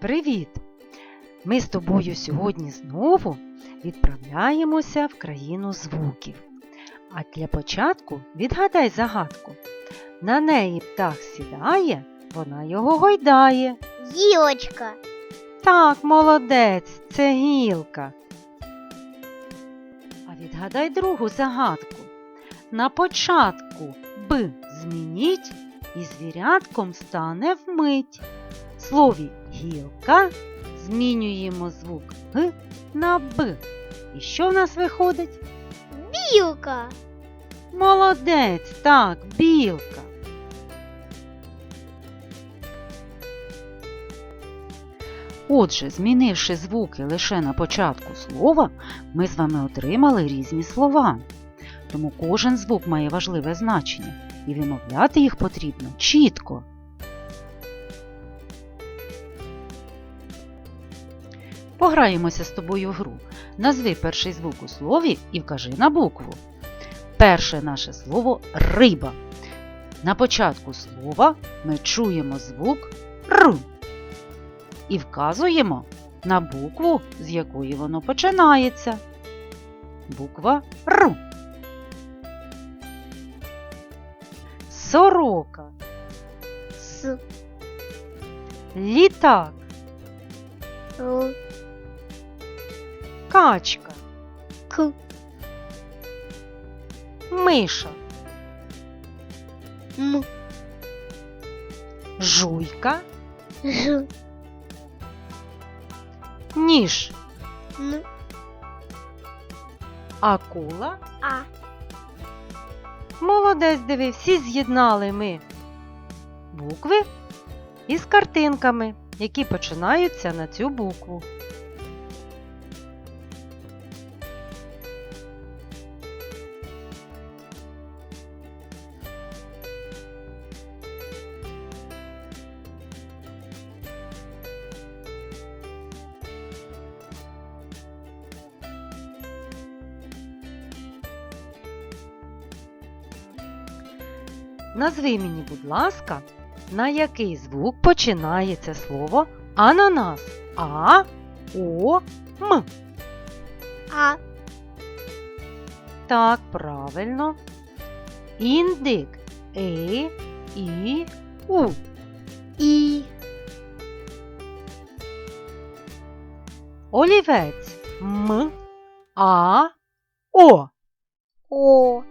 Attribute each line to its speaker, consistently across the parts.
Speaker 1: Привіт! Ми з тобою сьогодні знову відправляємося в країну звуків. А для початку відгадай загадку. На неї птах сідає, вона його гойдає.
Speaker 2: Гілочка.
Speaker 1: Так, молодець, це гілка. А відгадай другу загадку. На початку Б змініть і звірятком стане вмить. В слові гілка змінюємо звук Г на Б. І що в нас виходить?
Speaker 2: Білка.
Speaker 1: Молодець, так, білка. Отже, змінивши звуки лише на початку слова, ми з вами отримали різні слова. Тому кожен звук має важливе значення, і вимовляти їх потрібно чітко. Пограємося з тобою в гру. Назви перший звук у слові і вкажи на букву. Перше наше слово риба. На початку слова ми чуємо звук Р і вказуємо на букву, з якої воно починається. Буква Р. Сорока,
Speaker 2: С.
Speaker 1: літак,
Speaker 2: Л.
Speaker 1: качка,
Speaker 2: К.
Speaker 1: миша,
Speaker 2: М.
Speaker 1: жуйка,
Speaker 2: Ж.
Speaker 1: ніж,
Speaker 2: Н.
Speaker 1: акула.
Speaker 2: А.
Speaker 1: Молодець диви, всі з'єднали ми букви із картинками, які починаються на цю букву. Назви мені, будь ласка, на який звук починається слово ананас? А, О, М.
Speaker 2: А.
Speaker 1: Так, правильно. Індик. Е, І, У.
Speaker 2: І.
Speaker 1: Олівець. М, А, О.
Speaker 2: О.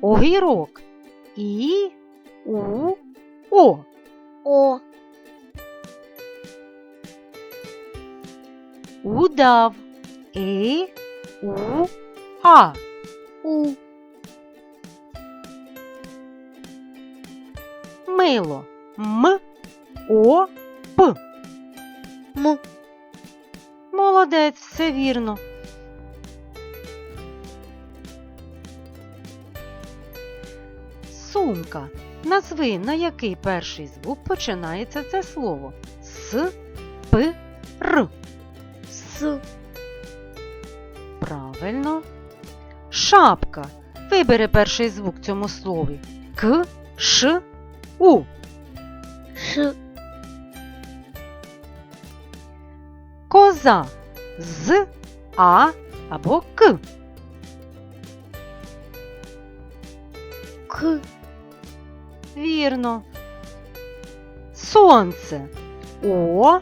Speaker 1: Огірок. І, У, О.
Speaker 2: О.
Speaker 1: Удав. Е, У, А.
Speaker 2: У.
Speaker 1: Мило. М, О, П.
Speaker 2: М.
Speaker 1: Молодець, все вірно. Сумка. Назви, на який перший звук починається це слово. С, П, Р.
Speaker 2: С.
Speaker 1: Правильно. Шапка. Вибери перший звук в цьому слові. К, Ш, У.
Speaker 2: Ш.
Speaker 1: Коза. З, А або К.
Speaker 2: К.
Speaker 1: Вірно. Сонце. О,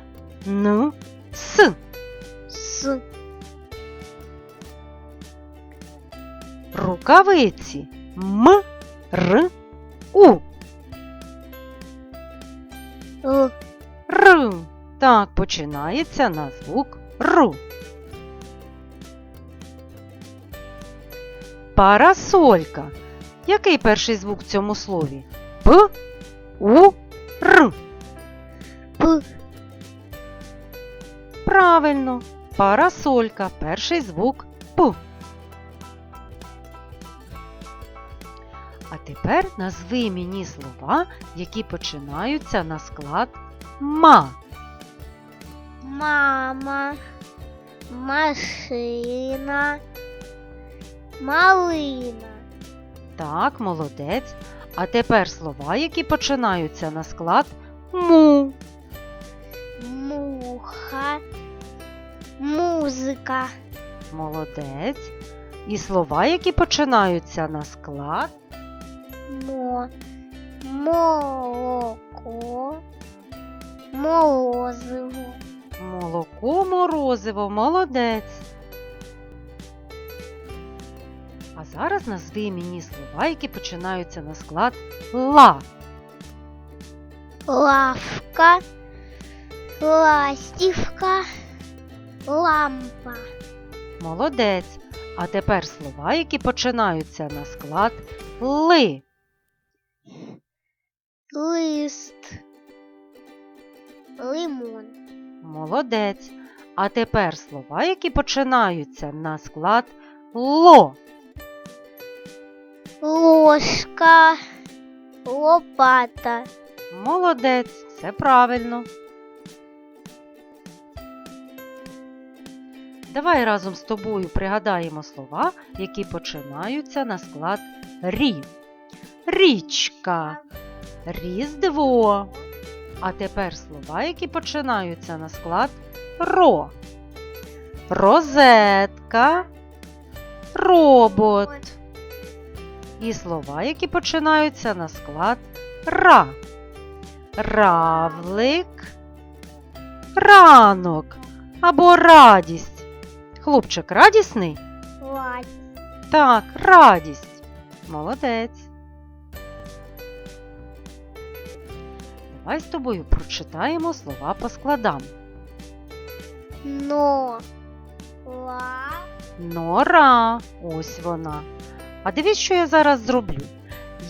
Speaker 1: Н, С.
Speaker 2: С.
Speaker 1: Рукавиці. М, Р, У.
Speaker 2: Л.
Speaker 1: Р. Так починається на звук Р. Парасолька. Який перший звук в цьому слові? П, У, Р.
Speaker 2: П.
Speaker 1: Правильно. Парасолька. Перший звук П. А тепер назви мені слова, які починаються на склад ма.
Speaker 2: Мама. Машина. Малина.
Speaker 1: Так, молодець. А тепер слова, які починаються на склад му.
Speaker 2: Муха. Музика.
Speaker 1: Молодець. І слова, які починаються на склад
Speaker 2: Мо. Молоко. Морозиво.
Speaker 1: молоко, морозиво, молодець. А зараз назви мені слова, які починаються на склад ла.
Speaker 2: Лавка. Ластівка. Лампа.
Speaker 1: Молодець. А тепер слова, які починаються на склад ли.
Speaker 2: Лист. Лимон.
Speaker 1: Молодець. А тепер слова, які починаються на склад ло.
Speaker 2: Ложка. Лопата.
Speaker 1: Молодець, все правильно. Давай разом з тобою пригадаємо слова, які починаються на склад рі. Річка, різдво. А тепер слова, які починаються на склад ро. Розетка, робот. І слова, які починаються на склад ра. Равлик, ранок або радість. Хлопчик радісний?
Speaker 2: Ладь.
Speaker 1: Так, радість. Молодець. Давай з тобою прочитаємо слова по складам.
Speaker 2: Но. Ла.
Speaker 1: Нора. Ось вона. А дивись, що я зараз зроблю.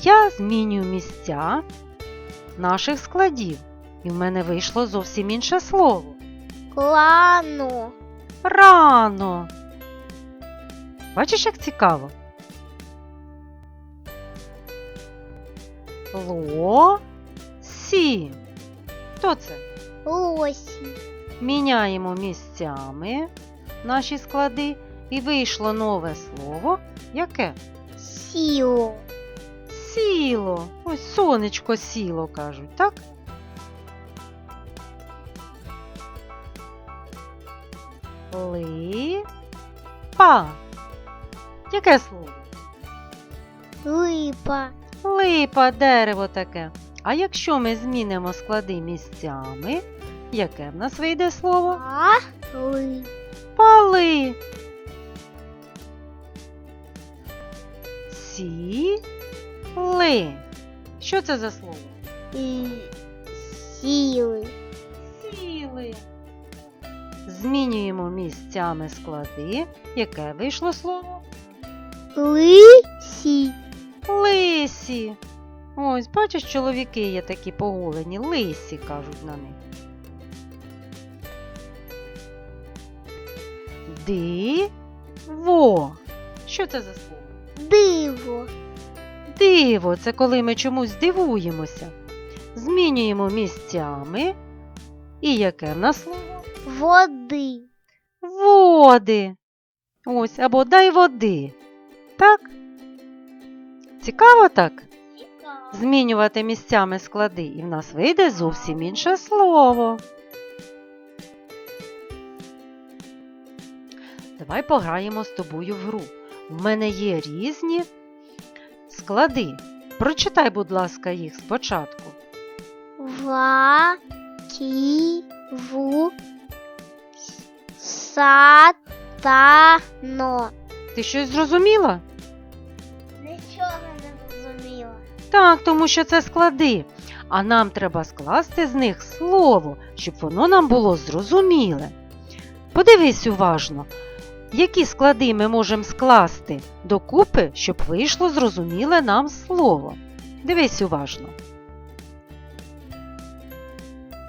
Speaker 1: Я змінюю місця наших складів. І в мене вийшло зовсім інше слово.
Speaker 2: Лано.
Speaker 1: Рано. Бачиш, як цікаво? Ло сі. Хто це?
Speaker 2: Лосі.
Speaker 1: Міняємо місцями наші склади і вийшло нове слово. Яке?
Speaker 2: Сіло.
Speaker 1: Сіло. Ось сонечко сіло, кажуть, так? Липа. Яке слово?
Speaker 2: Липа.
Speaker 1: Липа, дерево таке. А якщо ми змінимо склади місцями, яке в нас вийде слово?
Speaker 2: А. Ли.
Speaker 1: Пали. Сіли. Що це за слово?
Speaker 2: І. Сіли.
Speaker 1: Сіли. Змінюємо місцями склади. Яке вийшло слово?
Speaker 2: Лисі.
Speaker 1: Лисі. Ось, бачиш, чоловіки є такі поголені, лисі кажуть на них. Диво. Що це за слово?
Speaker 2: Диво.
Speaker 1: Диво це коли ми чомусь дивуємося. Змінюємо місцями. І яке в нас слово?
Speaker 2: Води.
Speaker 1: Води. Ось, або дай води. Так? Цікаво так? Змінювати місцями склади, і в нас вийде зовсім інше слово. Давай пограємо з тобою в гру. У мене є різні склади. Прочитай, будь ласка, їх спочатку.
Speaker 2: Ва. Кі. Ву. Са. Та. Но.
Speaker 1: Ти щось зрозуміла?
Speaker 2: Нічого не зрозуміла.
Speaker 1: Так, тому що це склади. А нам треба скласти з них слово, щоб воно нам було зрозуміле. Подивись уважно, які склади ми можемо скласти докупи, щоб вийшло зрозуміле нам слово. Дивись уважно.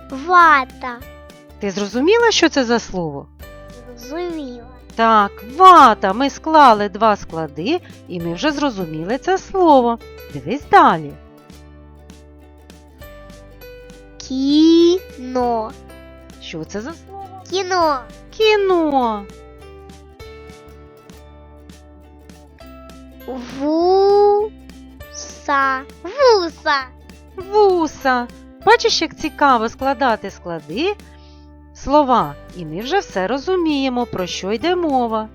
Speaker 2: Вата.
Speaker 1: Ти зрозуміла, що це за слово?
Speaker 2: Зрозуміла.
Speaker 1: Так, вата. Ми склали два склади, і ми вже зрозуміли це слово. Дивись далі.
Speaker 2: Кіно.
Speaker 1: Що це за слово?
Speaker 2: Кіно.
Speaker 1: Кіно.
Speaker 2: Вуса. Вуса.
Speaker 1: Вуса. Бачиш, як цікаво складати склади слова, і ми вже все розуміємо, про що йде мова.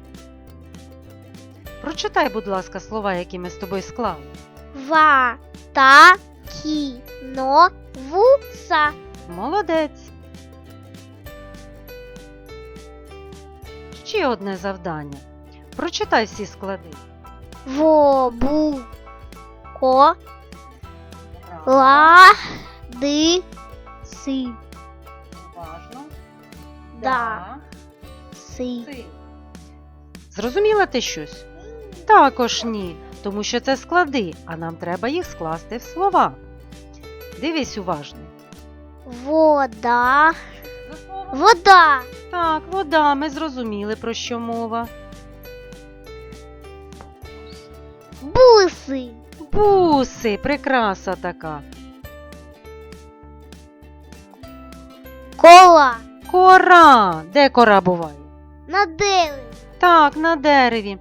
Speaker 1: Прочитай, будь ласка, слова, які ми з тобою склали.
Speaker 2: Ва. Та. Кі. Но. Вуса.
Speaker 1: Молодець. Ще одне завдання. Прочитай всі склади.
Speaker 2: Во. Бу. Ко. Ла. Ди. Си.
Speaker 1: Уважно.
Speaker 2: Да. Си.
Speaker 1: Си. Зрозуміла ти щось? Також ні, тому що це склади, а нам треба їх скласти в слова. Дивись уважно.
Speaker 2: Вода. Вода.
Speaker 1: Так, вода, ми зрозуміли, про що мова.
Speaker 2: Буси.
Speaker 1: Буси, прикраса така.
Speaker 2: Кола.
Speaker 1: Кора. Де кора буває?
Speaker 2: На дереві.
Speaker 1: Так, на дереві.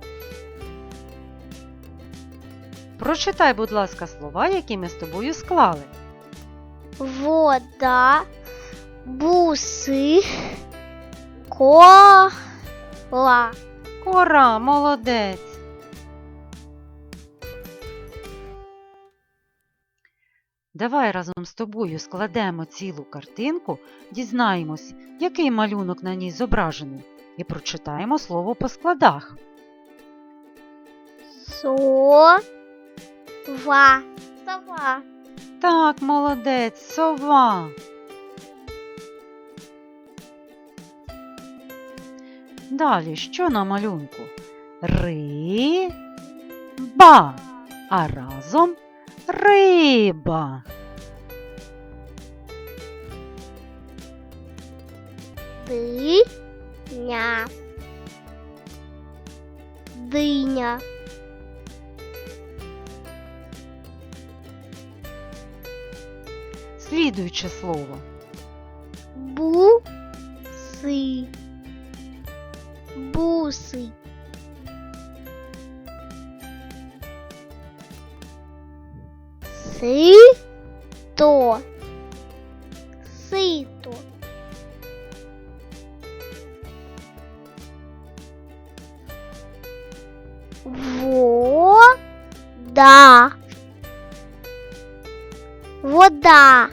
Speaker 1: Прочитай, будь ласка, слова, які ми з тобою склали.
Speaker 2: Вода. Буси. Кола.
Speaker 1: Кора, молодець. Давай разом з тобою складемо цілу картинку, дізнаємось, який малюнок на ній зображений, і прочитаємо слово по складах.
Speaker 2: Со. Ва. Сова.
Speaker 1: Так, молодець, сова. Далі, що на малюнку? Риба, а разом риба.
Speaker 2: Диня. Диня.
Speaker 1: Слідуюче слово.
Speaker 2: Буси. Буси. Сито. Сито. Вода. Вода.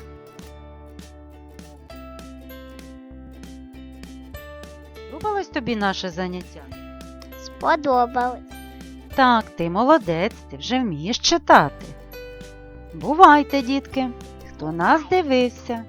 Speaker 1: Сподобалось тобі наше заняття?
Speaker 2: Сподобалось.
Speaker 1: Так, ти молодець, ти вже вмієш читати. Бувайте, дітки, хто нас дивився.